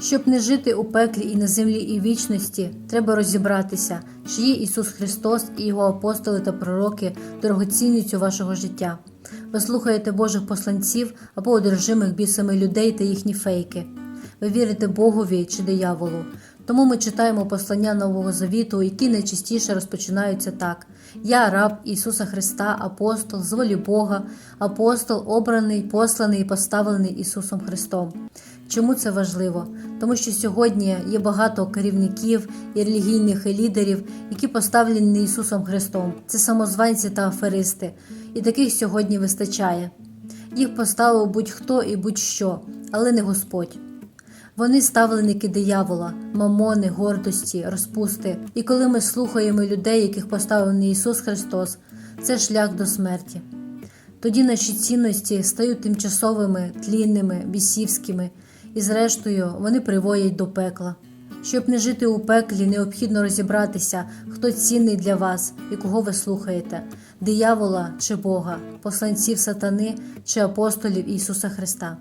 Щоб не жити у пеклі і на землі і вічності, треба розібратися, чи є Ісус Христос і Його апостоли та пророки дорогоцінністю вашого життя. Ви слухаєте Божих посланців або одержимих бісами людей та їхні фейки. Ви вірите Богові чи дияволу. Тому ми читаємо послання Нового Завіту, які найчастіше розпочинаються так: Я раб Ісуса Христа, апостол, з волі Бога, апостол, обраний, посланий і поставлений Ісусом Христом. Чому це важливо? Тому що сьогодні є багато керівників і релігійних лідерів, які поставлені Ісусом Христом. Це самозванці та аферисти, і таких сьогодні вистачає. Їх поставив будь-хто і будь-що, але не Господь. Вони ставленики диявола, мамони, гордості, розпусти. І коли ми слухаємо людей, яких поставив не Ісус Христос, це шлях до смерті. Тоді наші цінності стають тимчасовими, тлінними, бісівськими, і, зрештою, вони приводять до пекла. Щоб не жити у пеклі, необхідно розібратися, хто цінний для вас і кого ви слухаєте диявола чи Бога, посланців сатани чи апостолів Ісуса Христа.